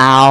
เอา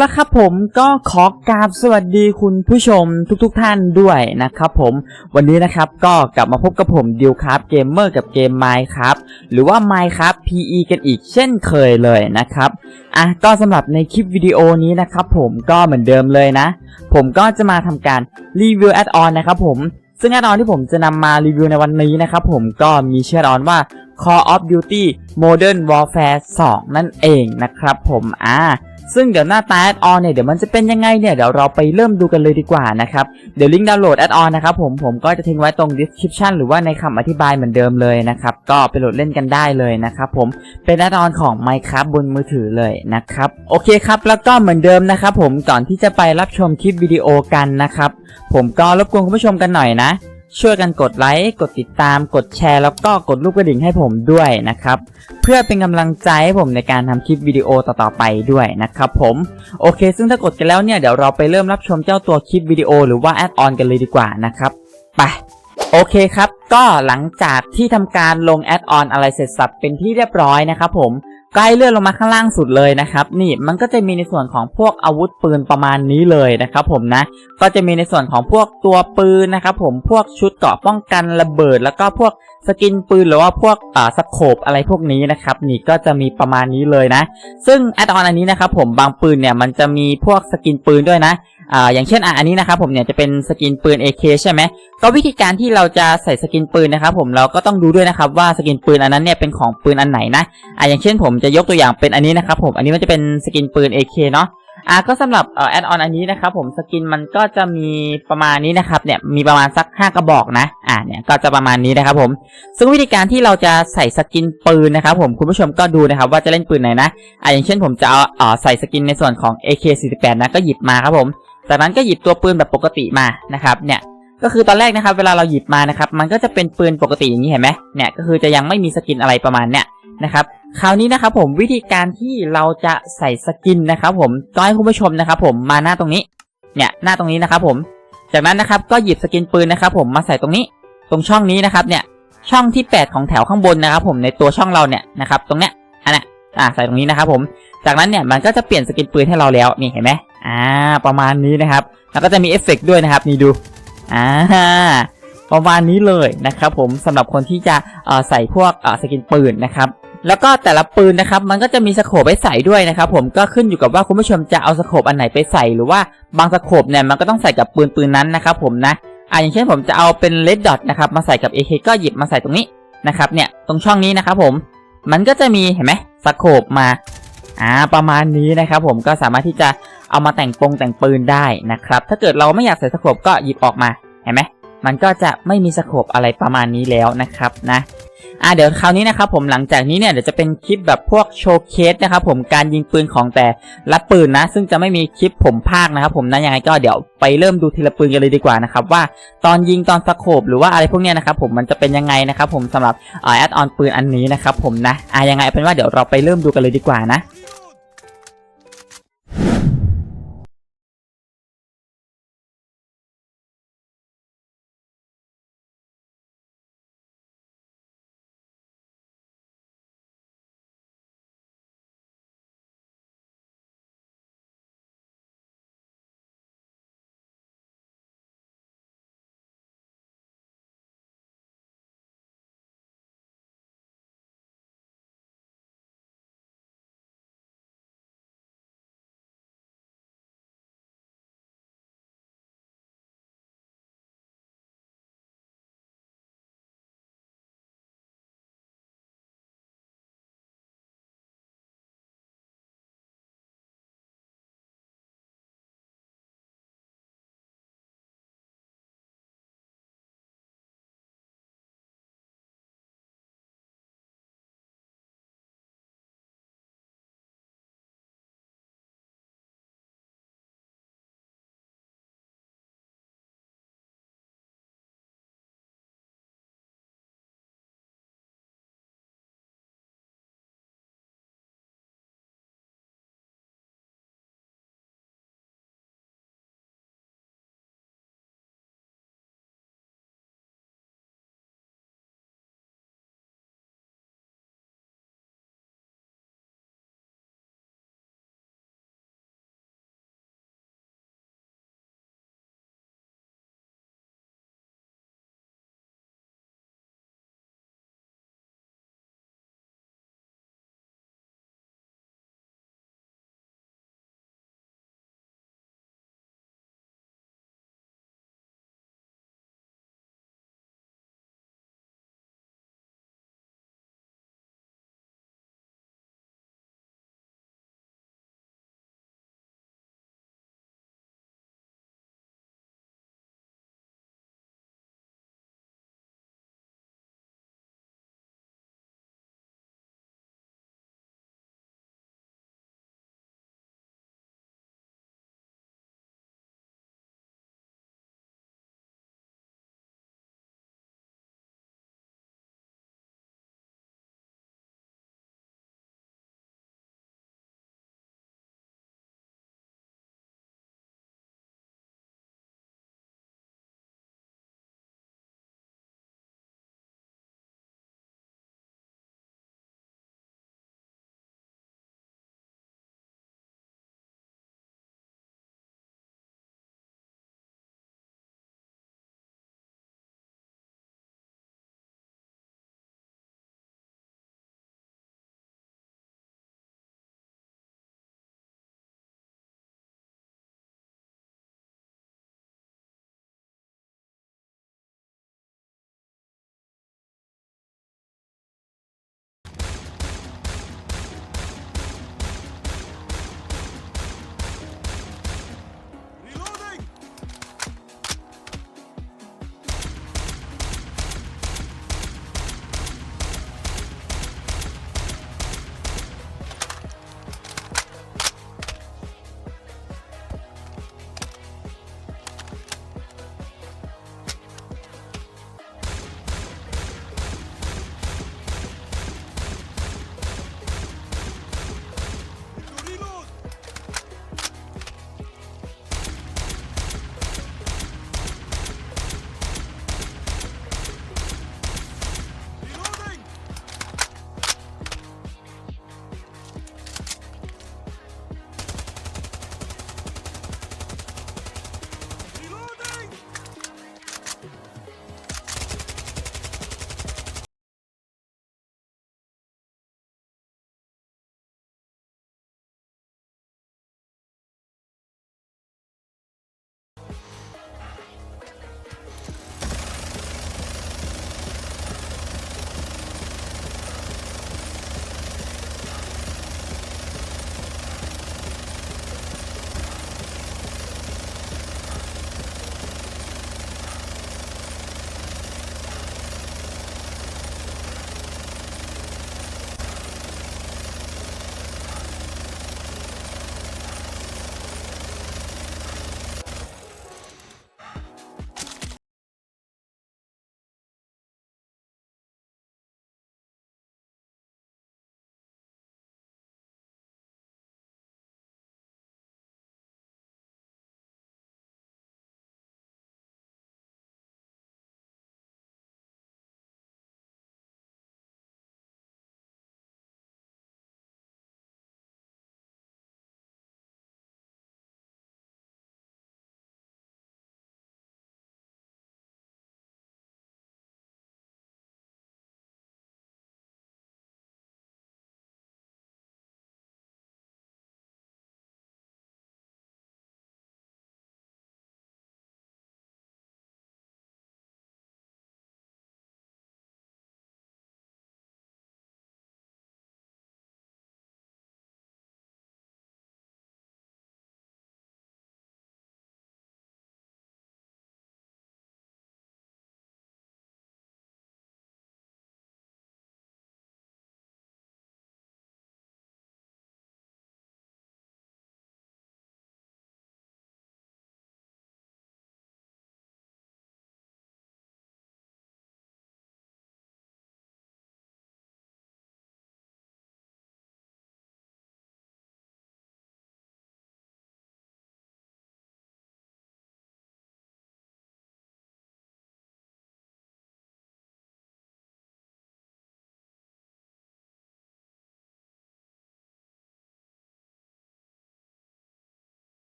ละครับผมก็ขอกราบสวัสดีคุณผู้ชมทุกๆทท่านด้วยนะครับผมวันนี้นะครับก็กลับมาพบกับผมดิวครับเกมเมอร์กับเกม Minecraft หรือว่า Minecraft PE กันอีกเช่นเคยเลยนะครับอะก็สำหรับในคลิปวิดีโอนี้นะครับผมก็เหมือนเดิมเลยนะ ผมก็จะมาทำการรีวิวแอดออนนะครับผมซึ่งแอดออนที่ผมจะนำมารีวิวในวันนี้นะครับผมก็มีชื่อแอดออนว่า Call of Duty Modern Warfare 2 นั่นเองนะครับผมอ่าซึ่งเดี๋ยวหน้าตาแอดออนเนี่ยเดี๋ยวมันจะเป็นยังไงเนี่ยเดี๋ยวเราไปเริ่มดูกันเลยดีกว่านะครับเดี๋ยวลิงก์ดาวน์โหลดแอดออนนะครับผมผมก็จะทิ้งไว้ตรง description หรือว่าในคำอธิบายเหมือนเดิมเลยนะครับก็ไปโหลดเล่นกันได้เลยนะครับผมเป็นแอดออนของ Minecraft บนมือถือเลยนะครับโอเคครับแล้วก็เหมือนเดิมนะครับผมก่อนที่จะไปรับชมคลิปวิดีโอกันนะครับผมก็รบกวนคุณผู้ชมกันหน่อยนะ ช่วยกันกดไลค์ กดติดตาม กดแชร์ แล้วก็กดรูปกระดิ่งให้ผมด้วยนะครับ เพื่อเป็นกำลังใจให้ผมในการทำคลิปวิดีโอต่อๆไปด้วยนะครับผม โอเค ซึ่งถ้ากดกันแล้วเนี่ย เดี๋ยวเราไปเริ่มรับชมเจ้าตัวคลิปวิดีโอหรือว่าแอดออนกันเลยดีกว่านะครับ ไปโอเคครับ ก็หลังจากที่ทำการลงแอดออนอะไรเสร็จสับเป็นที่เรียบร้อยนะครับผม ใกล้เลื่อนลงมาข้างล่างสุดเลยนะครับ นี่มันก็จะมีในส่วนของพวกอาวุธปืนประมาณนี้เลยนะครับ ผมนะ ก็จะมีในส่วนของพวกตัวปืนนะครับ ผมพวกชุดเกราะป้องกันระเบิด แล้วก็พวกสกินปืนหรือว่าพวกอ่าสโคปอะไรพวกนี้นะครับ นี่ก็จะมีประมาณนี้เลยนะ ซึ่งแอดออนอันนี้นะครับ ผมบางปืนเนี่ยมันจะมีพวกสกินปืนด้วยนะ อ่าอย่างเช่นอะอันนี้นะครับผมเนี่ยจะเป็นสกินปืน AK ใช่ไหมก็วิธีการที่เราจะใส่สกินปืนนะครับผมเราก็ต้องดูด้วยนะครับว่าสกินปืนอันนั้นเนี่ยเป็นของปืนอันไหนนะอะอย่างเช่นผมจะยกตัวอย่างเป็นอันนี้นะครับผมอันนี้มันจะเป็นสกินปืน AK เนาะอะก็สำหรับแอดออนอันนี้นะครับผมสกินมันก็จะมีประมาณนี้นะครับเนี่ยมีประมาณสัก 5 กระบอกนะอ่าเนี่ยก็จะประมาณนี้นะครับผมซึ่งวิธีการที่เราจะใส่สกินปืนนะครับผมคุณผู้ชมก็ดูนะครับว่าจะเล่นปืนไหนนะอ่าอย่างเช่นผมจะเอาใส่สกินในส่วนของ AK48 นะก็หยิบมาครับผม จากนั้นก็หยิบตัวปืนแบบปกติมานะครับเนี่ยก็คือตอนแรกนะครับเวลาเราหยิบมานะครับมันก็จะเป็นปืนปกติอย่างนี้เห็นไหมเนี่ยก็คือจะยังไม่มีสกินอะไรประมาณเนี่ยนะครับคราวนี้นะครับผมวิธีการที่เราจะใส่สกินนะครับผมก็ให้คุณผู้ชมนะครับผมมาหน้าตรงนี้เนี่ยหน้าตรงนี้นะครับผมจากนั้นนะครับก็หยิบสกินปืนนะครับผมมาใส่ตรงนี้ ตรงช่องนี้นะครับเนี่ยช่องที่ 8 ของแถวข้างบนนะครับผมในตัวช่องเราเนี่ยนะครับตรงเนี้ยอันนี้อ่าใส่ตรงนี้นะครับผมจากนั้นเนี่ยมันก็จะเปลี่ยนสกินปืนให้เราแล้วนี่เห็นไหม อ่า ประมาณนี้นะครับ แล้วก็จะมีเอฟเฟกต์ด้วยนะครับ นี่ดู อ่า ประมาณนี้เลยนะครับ ผมสำหรับคนที่จะใส่พวกสกินปืนนะครับแล้วก็แต่ละปืนนะครับมันก็จะมีสโคปไว้ใส่ด้วยนะครับผมก็ขึ้นอยู่กับว่าคุณผู้ชมจะเอาสโคปอันไหนไปใส่หรือว่าบางสโคปเนี่ยมันก็ต้องใส่กับปืนปืนนั้นนะครับผมนะอ่าอย่างเช่นผมจะเอาเป็นเลดดอทนะครับมาใส่กับ AK ก็หยิบมาใส่ตรงนี้นะครับเนี่ยตรงช่องนี้นะครับผมมันก็จะมีเห็นไหมสโคปมาอ่าประมาณนี้นะครับผมก็สามารถที่จะ เอามาแต่งปงแต่งปืนได้นะครับ ถ้าเกิดเราไม่อยากใส่สโคปก็หยิบออกมาเห็นไหมมันก็จะไม่มีสโคปอะไรประมาณนี้แล้วนะครับนะอ่าเดี๋ยวคราวนี้นะครับผมหลังจากนี้เนี่ยเดี๋ยวจะเป็นคลิปแบบพวกโชว์เคสนะครับผมการยิงปืนของแต่ละปืนนะ ซึ่งจะไม่มีคลิปผมภาคนะครับ ผมนะยังไงก็เดี๋ยวไปเริ่มดูทีละปืนกันเลยดีกว่านะครับว่าตอนยิงตอนสโคบหรือว่าอะไรพวกเนี้ยนะครับผมมันจะเป็นยังไงนะครับผมสำหรับแอดออนปืนอันนี้นะครับผมนะอ่ายังไงเป็นว่าเดี๋ยวเราไปเริ่มดูกันเลยดีกว่านะ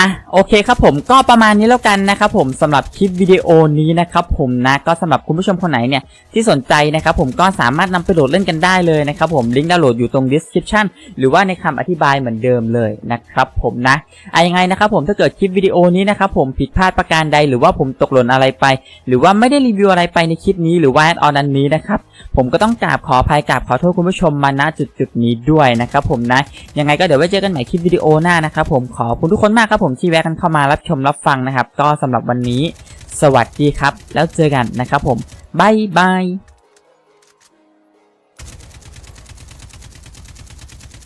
อะโอเคครับผมก็ประมาณนี้แล้วกันนะครับผมสำหรับคลิปวิดีโอนี้นะครับผมนะก็สำหรับคุณผู้ชมคนไหนเนี่ยที่สนใจนะครับผมก็สามารถนำไปโหลดเล่นกันได้เลยนะครับผมลิงก์ดาวน์โหลดอยู่ตรง description หรือว่าในคำอธิบายเหมือนเดิมเลยนะครับผมนะอะยังไงนะครับผมถ้าเกิดคลิปวิดีโอนี้นะครับผมผิดพลาดประการใดหรือว่าผมตกหล่นอะไรไป หรือว่าไม่ได้รีวิวอะไรไปในคลิปนี้หรือว่าแอดออนนั้นนี้นะครับผมก็ต้องกราบขออภัยกราบขอโทษคุณผู้ชมมาณจุดจุดนี้ด้วยนะครับผมนะยังไงก็เดี๋ยวไว้เจอกันใหม่คลิปวิดีโอหน้านะครับผมขอบคุณทุกคนมากครับผมที่แวะกันเข้ามารับชมรับฟังนะครับ ก็สำหรับวันนี้ สวัสดีครับ แล้วเจอกันนะครับผมบายบาย